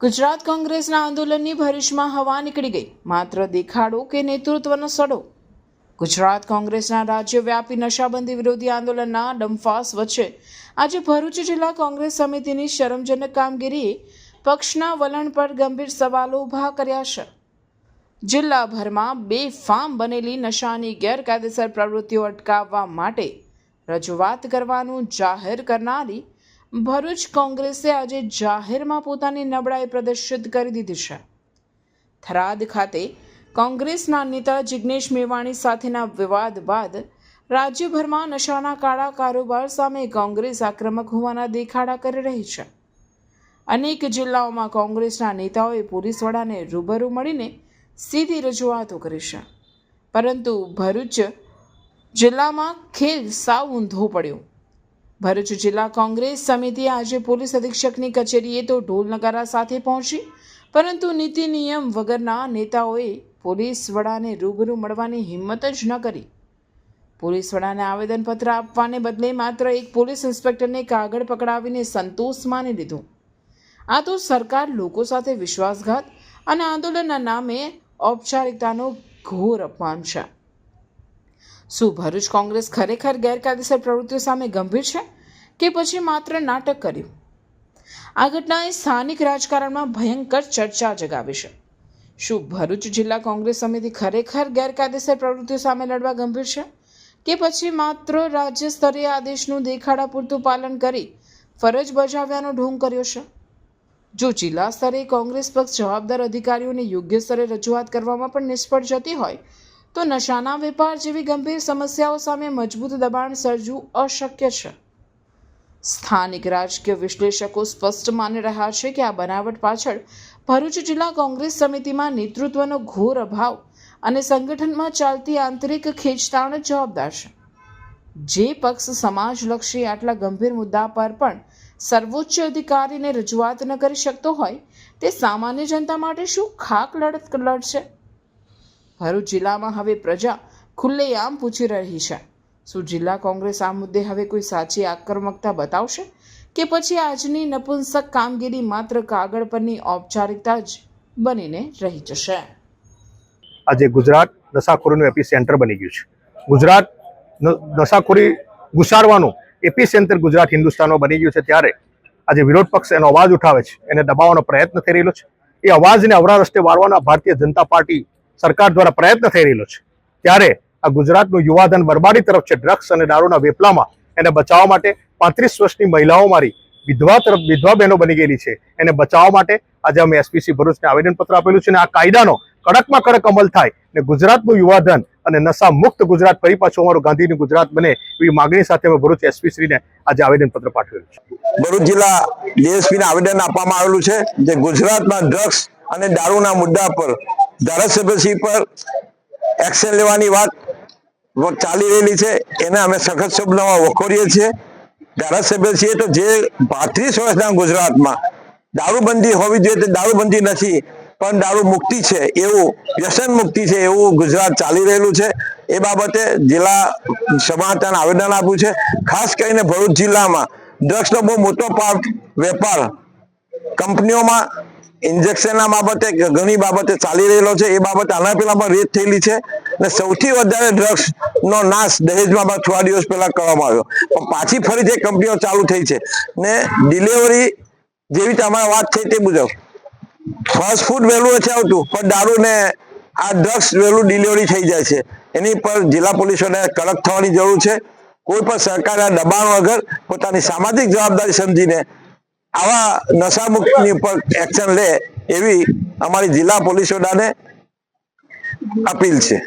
ગુજરાત કોંગ્રેસના આંદોલનની ભરૂચમાં હવા નીકળી ગઈ. માત્ર દેખાડો કે નેતૃત્વનો સડો? ગુજરાત કોંગ્રેસના રાજ્યવ્યાપી નશાબંધી વિરોધી આંદોલનના ડમફાસ વચ્ચે આજે ભરૂચ જિલ્લા કોંગ્રેસ સમિતિની શરમજનક કામગીરીએ પક્ષના વલણ પર ગંભીર સવાલો ઊભા કર્યા છે. જિલ્લાભરમાં બેફામ બનેલી નશાની ગેરકાયદેસર પ્રવૃત્તિઓ અટકાવવા માટે રજૂઆત કરવાનું જાહેર કરનારી ભરૂચ કોંગ્રેસે આજે જાહેરમાં પોતાની નબળાઈ પ્રદર્શિત કરી દીધી છે. થરાદ ખાતે કોંગ્રેસના નેતા જિગ્નેશ મેવાણી સાથેના વિવાદ બાદ રાજ્યભરમાં નશાના કાળા કારોબાર સામે કોંગ્રેસ આક્રમક હોવાના દેખાડા કરી રહી છે. અનેક જિલ્લાઓમાં કોંગ્રેસના નેતાઓએ પોલીસ વડાને રૂબરૂ મળીને સીધી રજૂઆતો કરી છે. પરંતુ ભરૂચ જિલ્લામાં ખેલ સાવ ઊંધો પડ્યો. ભરૂચ જિલ્લા કોંગ્રેસ સમિતિ આજે પોલીસ અધિક્ષકની કચેરીએ તો ઢોલ નગારા સાથે પહોંચી, પરંતુ નીતિ નિયમ વગરના નેતાઓએ પોલીસ વડાને રૂબરૂ મળવાની હિંમત જ ન કરી. પોલીસ વડાને આવેદનપત્ર આપવાને બદલે માત્ર એક પોલીસ ઇન્સ્પેક્ટરને કાગળ પકડાવીને સંતોષ માની લીધો. આ તો સરકાર લોકો સાથે વિશ્વાસઘાત અને આંદોલનના નામે ઔપચારિકતાનો ઘોર અપમાન છે. શું ભરૂચ કોંગ્રેસ ખરેખર ગેરકાયદેસર પ્રવૃત્તિઓ સામે ગંભીર છે કે પછી માત્ર નાટક કર્યું? આ ઘટનાએ સ્થાનિક રાજકારણમાં ભયંકર ચર્ચા જગાવી છે. શું ભરૂચ જિલ્લા કોંગ્રેસ સમિતિ ખરેખર ગેરકાયદેસર પ્રવૃત્તિઓ સામે લડવા ગંભીર છે? કે પછી માત્ર રાજ્ય સ્તરીય આદેશનું દેખાડા પૂરતું પાલન કરી ફરજ બજાવ્યાનો ઢોંગ કર્યો છે? જો જિલ્લા સ્તરે કોંગ્રેસ પક્ષ જવાબદાર અધિકારીઓને યોગ્ય સ્તરે રજૂઆત કરવામાં પણ નિષ્ફળ જતી હોય તો નશાના વેપાર જેવી ગંભીર સમસ્યાઓ સામે મજબૂત દબાણ સર્જવું અશક્ય છે. સ્થાનિક રાજકીય વિશ્લેષકો સ્પષ્ટ માની રહ્યા છે કે આ બનાવટ પાછળ ભરૂચ જિલ્લા કોંગ્રેસ સમિતિમાં નેતૃત્વનો ઘોર અભાવ અને સંગઠનમાં ચાલતી આંતરિક ખેંચતાણ જવાબદાર છે. જે પક્ષ સમાજલક્ષી આટલા ગંભીર મુદ્દા પર પણ સર્વોચ્ચ અધિકારીને રજૂઆત ન કરી શકતો હોય, તે સામાન્ય જનતા માટે શું ખાક લડત લડશે? ભરૂચ જિલ્લામાં હવે પ્રજા ખુલ્લેઆમ પૂછી રહી છે. શું જિલ્લા કોંગ્રેસ આ મુદ્દે હવે કોઈ સાચી આક્રમકતા બતાવશે? કે પછી આજની નપુંસક કામગીરી માત્ર કાગળ પરની ઔપચારિકતા જ બનીને રહી જશે? આજે ગુજરાત નશાખોરીનું એપી સેન્ટર બની ગયું છે. ગુજરાત નશાખોરી ઘુસાડવાનું એપી સેન્ટર ગુજરાત હિન્દુસ્તાનમાં બની ગયું છે ત્યારે આજે વિરોધ પક્ષ એનો અવાજ ઉઠાવે છે. એને દબાવવાનો પ્રયત્ન થઈ રહેલો છે. એ અવાજને અવરા રસ્તે વાળવાના ભારતીય જનતા પાર્ટી સરકાર દ્વારા પ્રયત્ન થઈ રહેલો છે. ત્યારે આ ગુજરાતનું યુવાધન બરબાદી તરફ છે. ડ્રગ્સ અને દારૂના વેપલામાં એને બચાવવા માટે પાંત્રીસ વર્ષની મહિલાઓ મારી વિધવા તરફ, વિધવા બહેનો બની ગયેલી છે. એને બચાવવા માટે આજે અમે એસપીસી ભરૂચને આવેદનપત્ર આપેલું છે અને આ કાયદાનો કડકમાં કડક અમલ થાય ને ગુજરાતનું યુવાધન અને નશા મુક્ત ગુજરાત ફરી પાછું અમારું ગાંધીનું ગુજરાત બને એવી માગણી સાથે અમે ભરૂચ એસપી આજે આવેદનપત્ર પાઠવેલું છે. ભરૂચ જિલ્લા ડીએસપીને આવેદન આપવામાં આવેલું છે જે ગુજરાતમાં ડ્રગ્સ અને દારૂના મુદ્દા પર ધારાસભ્યશ્રી પર એક્શન લેવાની વાત ચાલી રહેલી છે. એને અમે સખત શબ્દોમાં વખોરીએ છીએ. ધારાસભ્યશ્રીએ તો જે પાંત્રીસ વર્ષના ગુજરાતમાં દારૂબંધી હોવી જોઈએ તે દારૂબંધી નથી, પણ દારૂ મુક્તિ છે, એવું વ્યસન મુક્તિ છે, એવું ગુજરાત ચાલી રહેલું છે. એ બાબતે જિલ્લા સમાચાર આવેદન આપ્યું છે. ખાસ કરીને ભરૂચ જિલ્લામાં ડ્રગ્સનો બહુ મોટો પાર્ટ વેપાર કંપનીઓમાં ઇન્જેક્શનના બાબતે ઘણી બાબતે ચાલી રહેલો છે, એ બાબત આના પેલામાં પણ રેટ થયેલી છે અને સૌથી વધારે ડ્રગ્સ નો નાશ દહેજમાં પણ થોડા દિવસ પહેલા કરવામાં આવ્યો. પણ પાછી ફરી જે કંપનીઓ ચાલુ થઈ છે ને ડિલિવરી જેવી તમારે વાત થઈ તે મુજબ. ફાસ્ટ ફૂડ વહેલું નથી આવતું, પણ દારૂ ને આ ડ્રગ્સ વહેલું ડિલિવરી થઈ જાય છે. એની પર જિલ્લા પોલીસોને કડક થવાની જરૂર છે. કોઈ પણ સરકારના દબાણ વગર પોતાની સામાજિક જવાબદારી સમજીને આવા નશામુક્તની ઉપર એક્શન લે એવી અમારી જિલ્લા પોલીસ વડાને અપીલ છે.